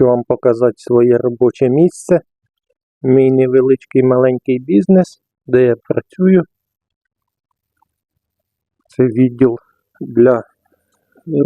Хочу вам показати своє робоче місце. Мій невеличкий маленький бізнес, де я працюю. Це відділ для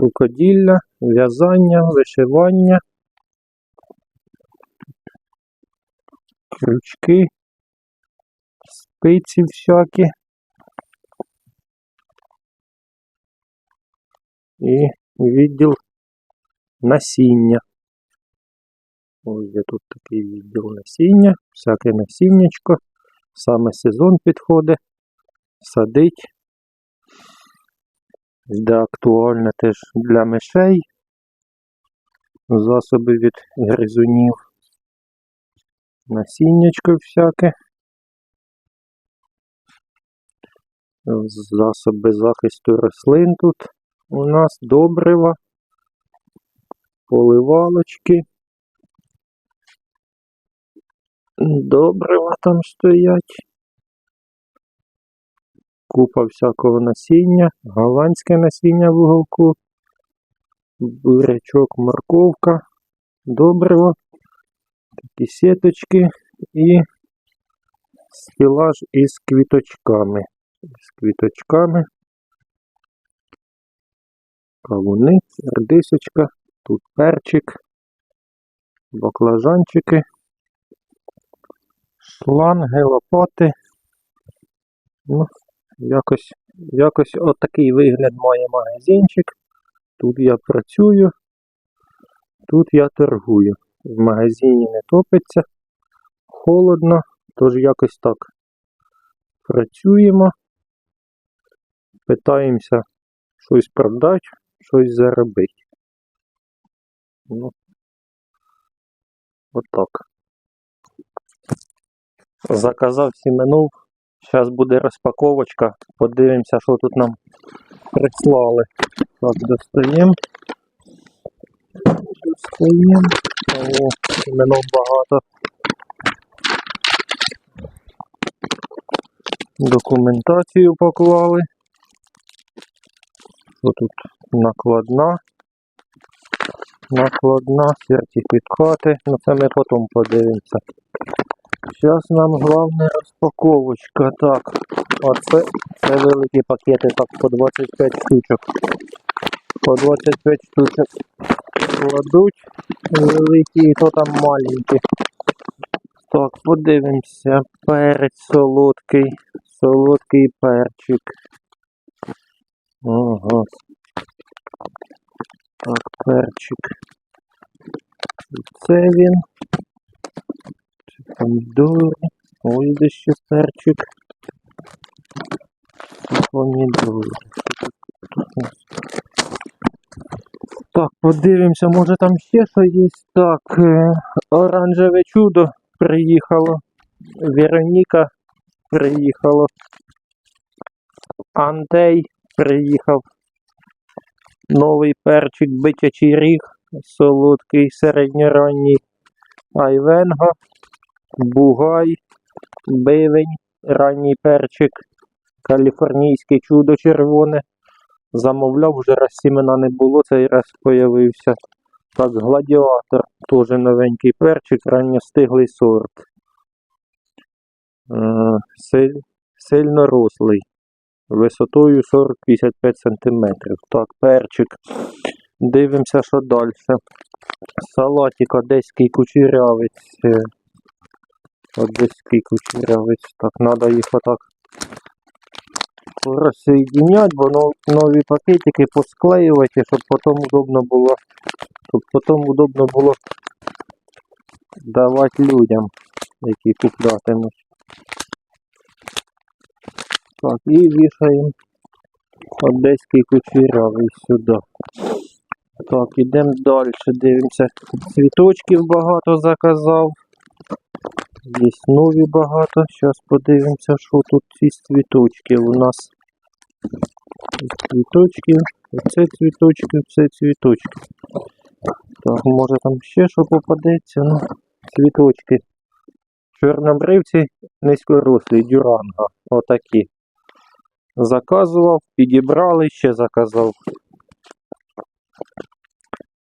рукоділля, в'язання, вишивання, крючки, спиці всякі. І відділ насіння. Ось де тут такий відділ насіння, всяке насіннячко. Саме сезон підходить, садить. Де актуальне теж для мишей, засоби від гризунів, насіннячко всяке. Засоби захисту рослин тут у нас добрива, поливалочки. Добрива там стоять. Купа всякого насіння, голландське насіння в уголку, бурячок, морковка, добриво, такі сіточки і стелаж із квіточками. З квіточками. Кавуни, редисочка, тут перчик, баклажанчики, шланги, лопати. Ну, якось, якось отакий вигляд має магазинчик. Тут я працюю, тут я торгую. В магазині не топиться, холодно, тож якось так працюємо, питаємося щось продати, щось заробити. Ну, отак. Заказав сіменув. Зараз буде розпаковочка. Подивимося, що тут нам прислали. Так, достаємо. Достаємо. О, сіменов багато. Документацію поклали. Що тут накладна? Накладна, сертифікати. Ну це ми потім подивимося. Зараз нам головне розпаковочка. Так, оце це великі пакети, так, по 25 штучок. По 25 штучок кладуть великі, і то там маленькі. Так, подивимося. Перець солодкий. Солодкий перчик. Ага. Так, перчик. Це він. Це помідори. Ось де ще перчик. Нас. Так, подивимося, може там ще що є. Так, оранжеве чудо приїхало. Вероніка приїхало. Антей приїхав. Новий перчик, бичачий ріг, солодкий, середньоранній айвенго, бугай, бивень, ранній перчик, каліфорнійське чудо червоне. Замовляв, вже раз сімена не було, цей раз появився. Так, гладіатор, теж новенький перчик, ранньостиглий сорт. Е, силь- сильно рослий. Висотою 40-55 см. Так, перчик. Дивимося, що далі. Салатик одеський кучерявець. Е, Одеський кучерявець. Так, треба їх отак розсоєдиняти, бо нові пакетики посклеювати, щоб потім удобно було, щоб потім удобно було давати людям, які куплятимуть. Так, і вішаємо одеський кучерявий сюди. Так, ідемо далі, дивимося. Цвіточків багато заказав. Є нові багато. Зараз подивимося, що тут ці цвіточки у нас. Цвіточки, оце цвіточки, це цвіточки. Так, може там ще що попадеться, ну, цвіточки. Чорнобривці низькорослі, дюранга. Отакі. Заказував, підібрали, ще заказав.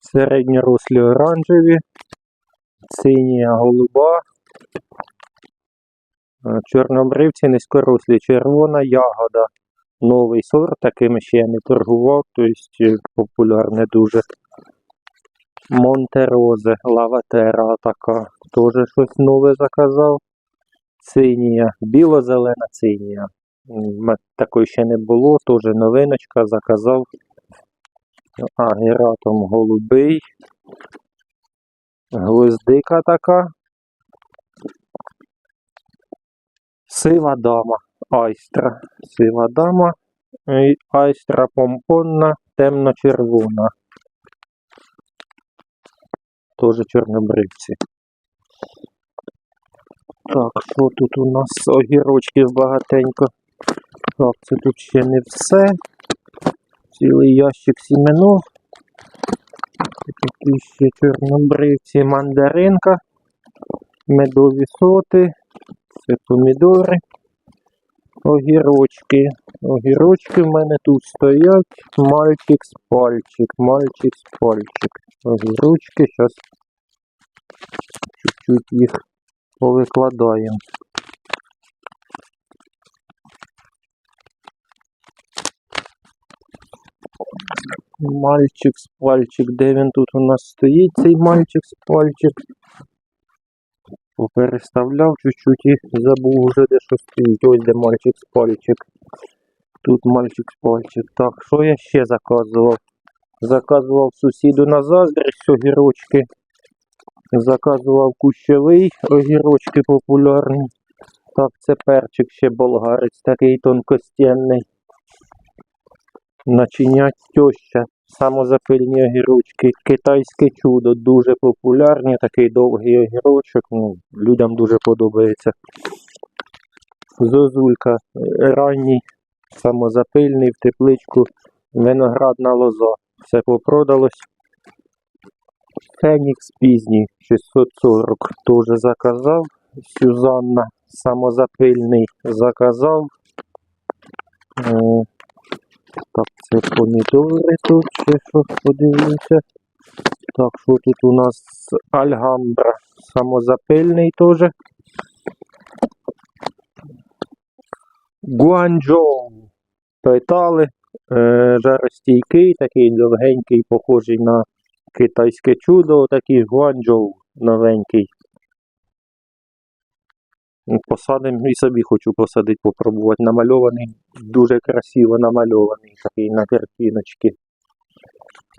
Середньорослі оранжеві, синя голуба. Е, Чорнобривці низькорослі, червона ягода. Новий сорт, такими ще я не торгував, тобто популярне дуже. Монтерозе, лаватера така. Теж щось нове заказав. Синія, біло-зелена м- Такої ще не було, теж новиночка заказав. Агератом голубий. Гвоздика така. Сива дама. Айстра. Сива дама. Айстра помпонна, темно-червона. Теж чорнобривці. Так, що тут у нас огірочків багатенько. Так, це тут ще не все. Цілий ящик сіменов. Такі ще чорнобривці, мандаринка, медові соти, це помідори, огірочки. Огірочки в мене тут стоять. Мальчик з пальчик, мальчик з пальчик. Огірочки, зараз чуть-чуть їх повикладаємо. Мальчик з пальчик, де він тут у нас стоїть, цей мальчик з пальчик. Попереставляв чуть-чуть і забув вже де що стоїть. Ось де мальчик з пальчик. Тут мальчик з пальчик. Так, що я ще заказував? Заказував сусіду на заздрість огірочки. Заказував кущовий огірочки популярні. Так, це перчик ще болгарець, такий тонкостенний. Начинять теща. Самозапильні огірочки. Китайське чудо. Дуже популярні. Такий довгий огірочок. Ну, людям дуже подобається. Зозулька. е, Ранній, самозапильний в тепличку. Виноградна лоза. Все попродалось. Фенікс пізній 640 теж заказав. Сюзанна самозапильний заказав. Так, це помідори тут, ще що подивлюся. Так, що тут у нас Альгамбра самозапильний теж. Гуанчжоу Тайтали. Е, жаростійкий, такий довгенький, похожий на китайське чудо, такий Гуанчжоу новенький. Ну, Посадимо і собі хочу посадити, попробувати. Намальований, дуже красиво намальований, такий на картиночці.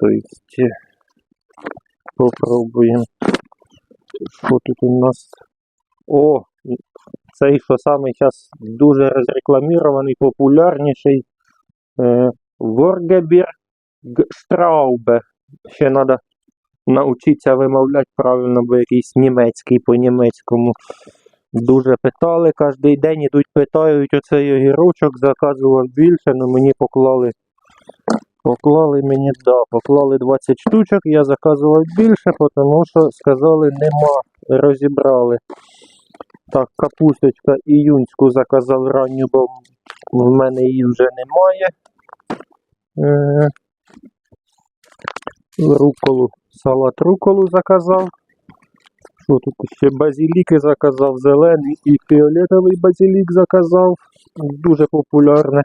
Тобто, попробуємо. Що тут у нас? О, цей, що саме зараз дуже розрекламірований, популярніший е, Воргебір Штраубе. Ще треба навчитися вимовляти правильно, бо якийсь німецький по-німецькому. Дуже питали кожен день, ідуть, питають оцей огірочок, заказував більше, але мені поклали. Поклали мені, да, поклали 20 штучок, я заказував більше, тому що сказали нема, розібрали. Так, капусточка іюнську заказав ранню, бо в мене її вже немає. Е, руколу, салат руколу заказав. Що тут ще базиліки заказав, зелений і фіолетовий базилік заказав. Дуже популярне.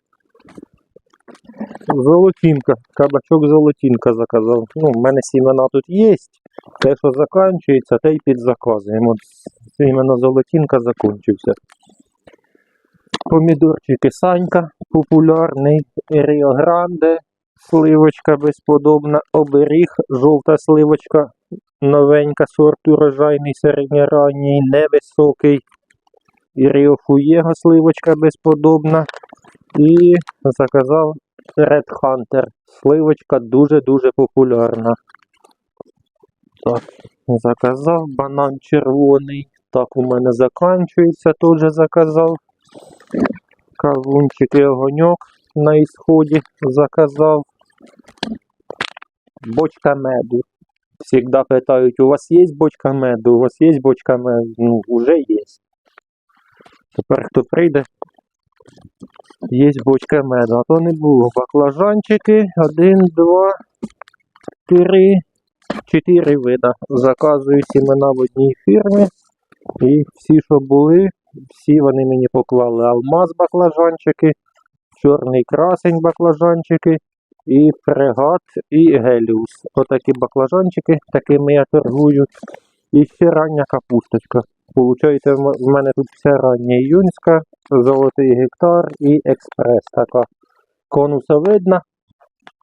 Золотінка, кабачок золотінка заказав. Ну, в мене сімена тут є. Те, що закінчується, те й підзаказуємо. Іменно золотінка закінчився. Помідорчики Санька популярний. Ріо Гранде, сливочка безподобна, оберіг, жовта сливочка новенька, сорт урожайний, середньоранній, невисокий. І Ріо Фуєго сливочка безподобна. І заказав Red Hunter. Сливочка дуже-дуже популярна. Так, заказав банан червоний. Так, у мене закінчується, теж заказав. Кавунчик і огоньок на ісході заказав. Бочка меду. Всегда питають, у вас є бочка меду, у вас є бочка меду? Ну, вже є. Тепер хто прийде, є бочка меду, а то не було. Баклажанчики, один, два, три, чотири вида. Заказую сімена в одній фірмі. І всі, що були, всі вони мені поклали алмаз баклажанчики, чорний красень баклажанчики, і фрегат, і геліус. Отакі баклажанчики, такими я торгую. І ще рання капусточка. Получається, в мене тут вся рання іюнська, золотий гектар і експрес така конусовидна.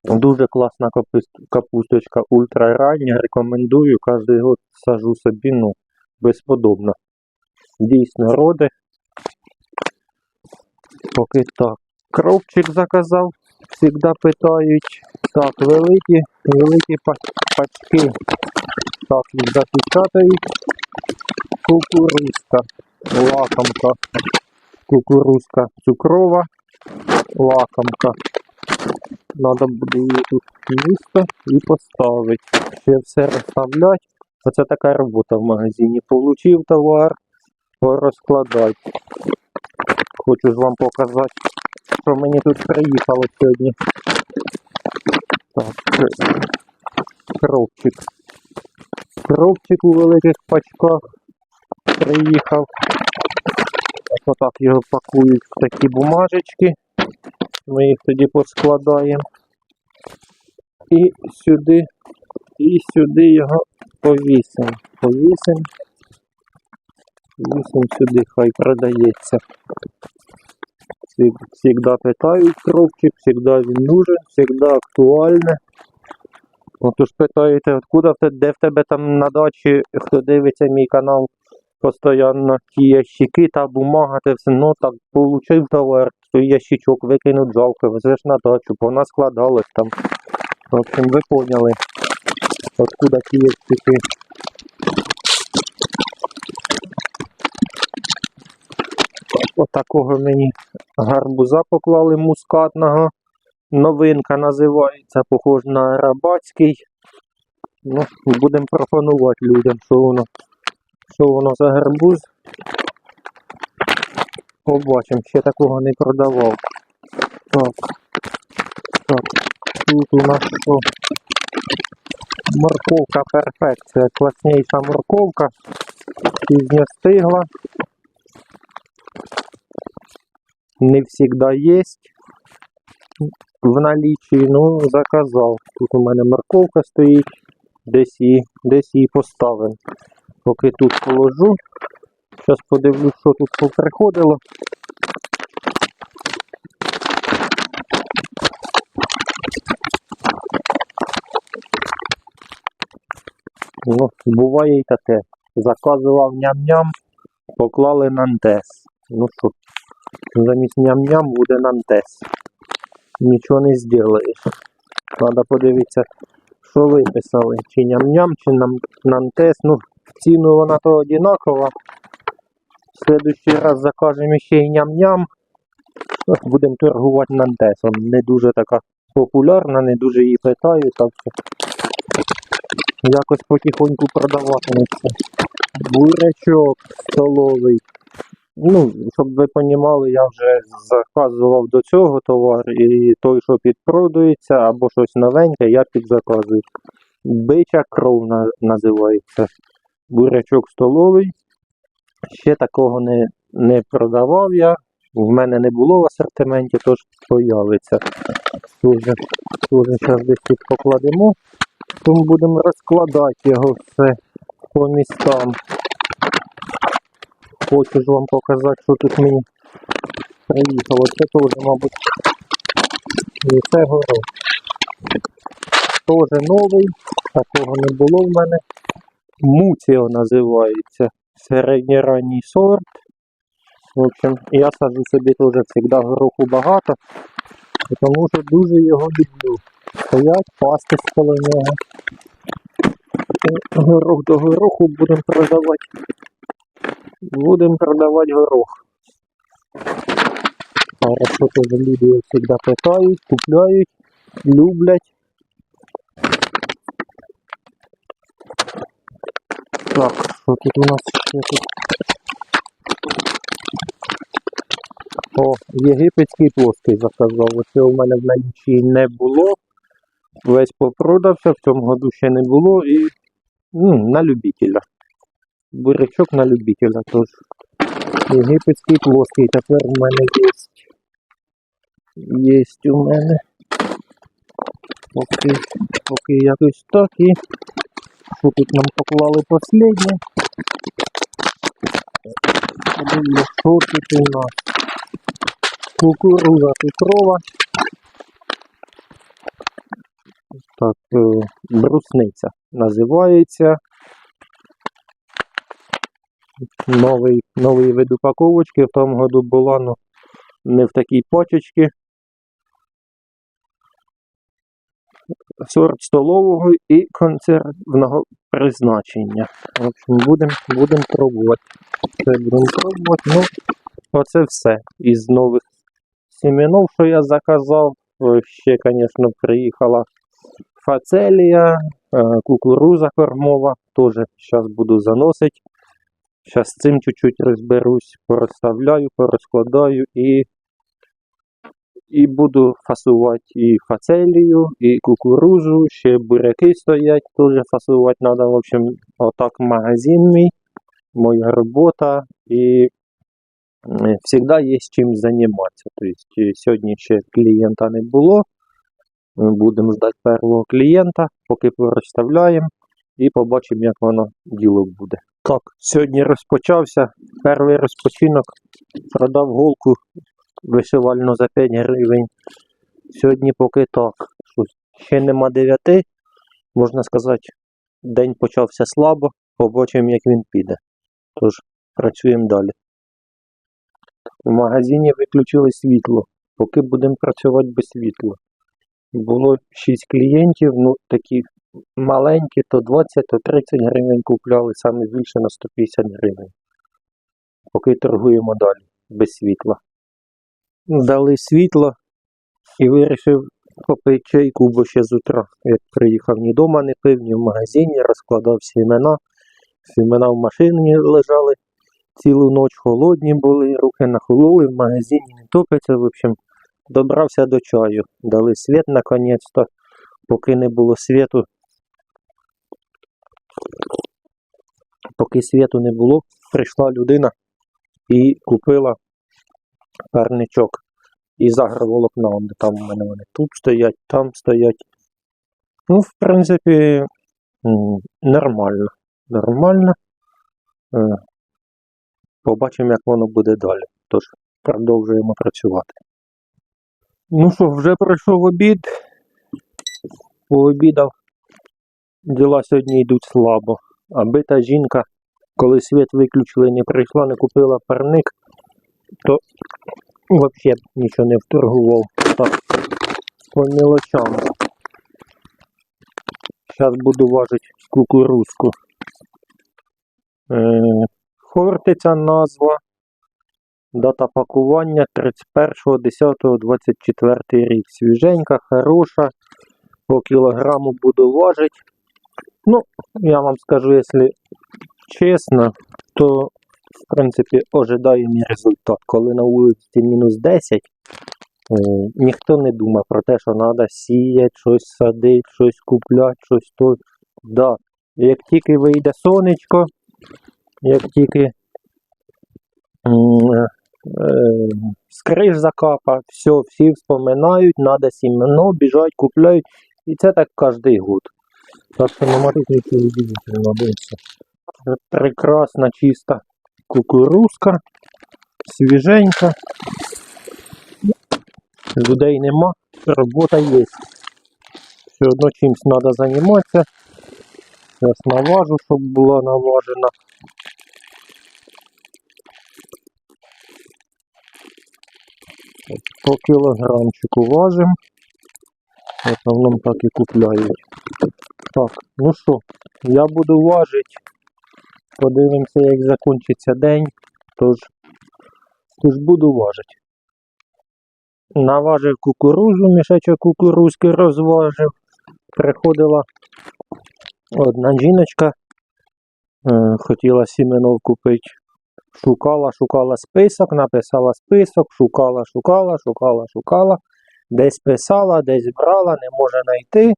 Дуже класна капус- капусточка, ультрарання. Рекомендую. Кожен год сажу собі, ну, безподобно. Дійсно роди. Поки так. Кровчик заказав, завжди питають. Так, великі, великі пачки. Так, їх запечатають. Кукурузка, лакомка, кукурузка цукрова, лакомка. Надо буде її тут місто і поставити. Ще все розставляти. Оце така робота в магазині. Получив товар, розкладати. Хочу ж вам показати, що мені тут приїхало сьогодні. Так, кропчик. Кропчик у великих пачках приїхав. Отак його пакують в такі бумажечки. Ми їх тоді поскладаємо. І сюди, і сюди його повісимо. Повісимо. Вісім сюди, хай продається. Всегда питають кропчик, всегда нужен, всегда актуальне. Отож питаєте, откуда в де в тебе там на дачі, хто дивиться мій канал, постійно ті ящики та бумага, те все, ну так, получив товар, той ящичок викинуть жалко, везеш на дачу, бо вона складалась там. В общем, ви поняли, откуда ті ящики. Отакого мені гарбуза поклали мускатного. Новинка називається, похож на арабатський. Ну, будемо пропонувати людям, що воно, що воно за гарбуз. Побачимо, ще такого не продавав. Так. Так. Тут у нас що? Морковка перфекція. Класніша морковка. Пізня стигла. Не завжди є в налічі, ну заказав. Тут у мене морковка стоїть, десь її, десь її поставив. Поки тут положу. Зараз подивлюсь, що тут поприходило. Ну, буває і таке. Заказував ням-ням, поклали нантес. Ну що, замість ням-ням буде нантес. Нічого не зробиш. Треба подивитися, що виписали. Чи ням-ням, чи нам, нантес. Ну, ціну вона то одинакова. В следующий раз закажемо ще й ням-ням. Будемо торгувати нантесом. Не дуже така популярна, не дуже її питаю, так що якось потихоньку продаватиметься. Бурячок столовий. Ну, щоб ви розуміли, я вже заказував до цього товар, і той, що підпродується, або щось новеньке, я підзаказую. Бича кров називається. Бурячок столовий. Ще такого не, не продавав я. В мене не було в асортименті, тож появиться. Дуже, дуже зараз десь тут покладемо. Тому будемо розкладати його все по містам. Хочу ж вам показати, що тут мені приїхало. Це теж, мабуть, і це горох. Теж новий, такого не було в мене. Муціо називається. Середньоранній сорт. В общем, я саджу собі теж завжди гороху багато, тому що дуже його люблю. Стоять, пасти коло нього. Горох до гороху будемо продавати. Будемо продавати горох. Хорошо, теж люди його завжди питають, купляють, люблять. Так, що тут у нас ще тут? О, єгипетський плоский заказав. Оце у мене в налічі не було. весь попродався, в цьому году ще не було і ну, на любителя. Бурячок на любителя тож. Єгипетський плоский тепер у мене є. Є у мене. Поки, поки якось так і що тут нам поклали последнє. Що тут у нас. Кукуруза Петрова. Так, е, брусниця називається. Новий, новий вид упаковочки. В тому году була ну, не в такій пачечці. Сорт столового і консервного призначення. В общем, будемо будем пробувати. Це будемо пробувати. Ну, оце все. Із нових семенов, що я заказав. Е, Ще, звісно, приїхала фацелія, е, кукуруза кормова. Теж зараз буду заносити. Зараз з цим чуть-чуть розберусь, порозставляю, порозкладаю і, і буду фасувати і фацелію, і кукурузу, ще буряки стоять, теж фасувати треба. В общем, отак магазин мій, моя робота і завжди є чим займатися. Тобто сьогодні ще клієнта не було. Ми Будемо ждати першого клієнта, поки порозставляємо і побачимо, як воно діло буде. Так, сьогодні розпочався. Перший розпочинок. Продав голку вишивальну за 5 гривень. Сьогодні поки так. Ще нема 9. Можна сказати, день почався слабо. Побачимо, як він піде. Тож, працюємо далі. В магазині виключили світло. Поки будемо працювати без світла. Було 6 клієнтів, ну такі маленькі, то 20, то 30 гривень купляли, саме більше на 150 гривень. Поки торгуємо далі, без світла. Дали світло і вирішив попити чайку, бо ще з утра, як приїхав, ні дома не пив, ні в магазині, розкладав сімена. Сімена в машині лежали цілу ніч, холодні були, руки нахололи, в магазині не топиться. В общем, добрався до чаю. Дали світ наконець-то. Поки не було світу, поки світу не було, прийшла людина і купила парничок із агроволокна. Там у мене вони тут стоять, там стоять. Ну, в принципі, нормально. Нормально. Е, Побачимо, як воно буде далі. Тож, продовжуємо працювати. Ну що, вже пройшов обід. Пообідав. Діла сьогодні йдуть слабо. Аби та жінка, коли світ виключили, не прийшла, не купила парник, то взагалі нічого не вторгував. Так, по мелочам. Зараз буду важити кукурузку. Е, Хортиця назва. Дата пакування 31.10.24 рік. Свіженька, хороша. По кілограму буду важити. Ну, я вам скажу, якщо чесно, то в принципі ожидаємий результат. Коли на вулиці мінус 10, е, ніхто не думає про те, що треба сіяти, щось садити, щось купляти, щось то. Да. Як тільки вийде сонечко, як тільки е, скриж закапа, все, всі вспоминають, треба сімено, біжать, купляють. І це так кожен год. Так нічого удивительного. дивіться. Це Прекрасна чиста кукурузка, свіженька. Людей нема, робота є. Все одно чимось треба займатися. Зараз наважу, щоб була наважена. По кілограмчику важимо. В основному так і купляють. Так, ну що, я буду важити. Подивимося, як закінчиться день. Тож, тож буду важити. Наважив кукурузу, мішечок кукурузки розважив. Приходила одна жіночка, е, хотіла сіменов купити. Шукала, шукала список, написала список, шукала, шукала, шукала, шукала. Десь писала, десь брала, не може знайти.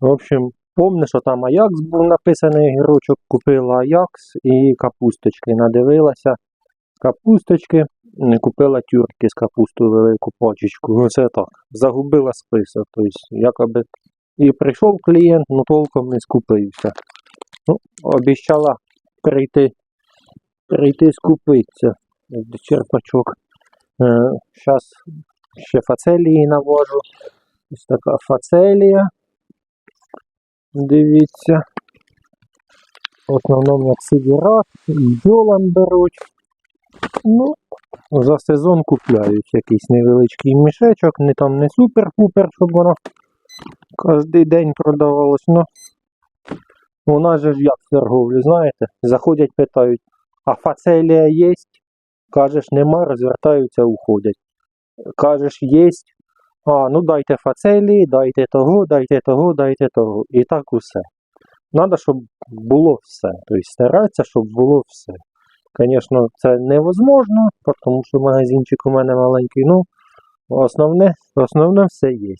В общем, помню, що там Аякс був написаний огірочок, купила Аякс і капусточки. Надивилася капусточки, не купила тюрки з капустою велику пачечку. Оце так. Загубила список. Тобто, якоби і прийшов клієнт, ну толком не скупився. Ну, обіцяла прийти, прийти скупитися. Черпачок. Зараз ще фацелії навожу. Ось така фацелія. Дивіться. В основному як сидірат, і беруть. Ну, за сезон купляють якийсь невеличкий мішечок, не там не супер-пупер, щоб воно кожен день продавалось. Ну, у нас же ж як в торговлі, знаєте, заходять, питають, а фацелія є? Кажеш, нема, розвертаються, уходять. Кажеш, є. А, ну дайте фацелії, дайте того, дайте того, дайте того. І так усе. Надо, щоб було все. Тобто старатися, щоб було все. Звісно, це невозможно, тому що магазинчик у мене маленький. Ну, основне, основне все є.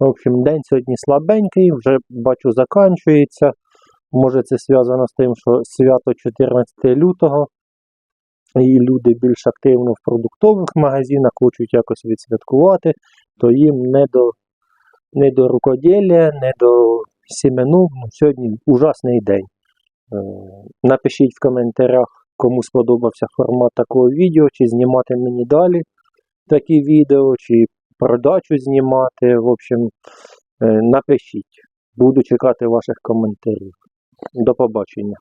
В общем, день сьогодні слабенький, вже бачу, закінчується. Може це зв'язано з тим, що свято 14 лютого, і люди більш активно в продуктових магазинах хочуть якось відсвяткувати, то їм не до, не до рукоділля, не до сімену. Ну, сьогодні ужасний день. Е, Напишіть в коментарях, кому сподобався формат такого відео, чи знімати мені далі такі відео, чи продачу знімати. В общем, е, напишіть. Буду чекати ваших коментарів. До побачення.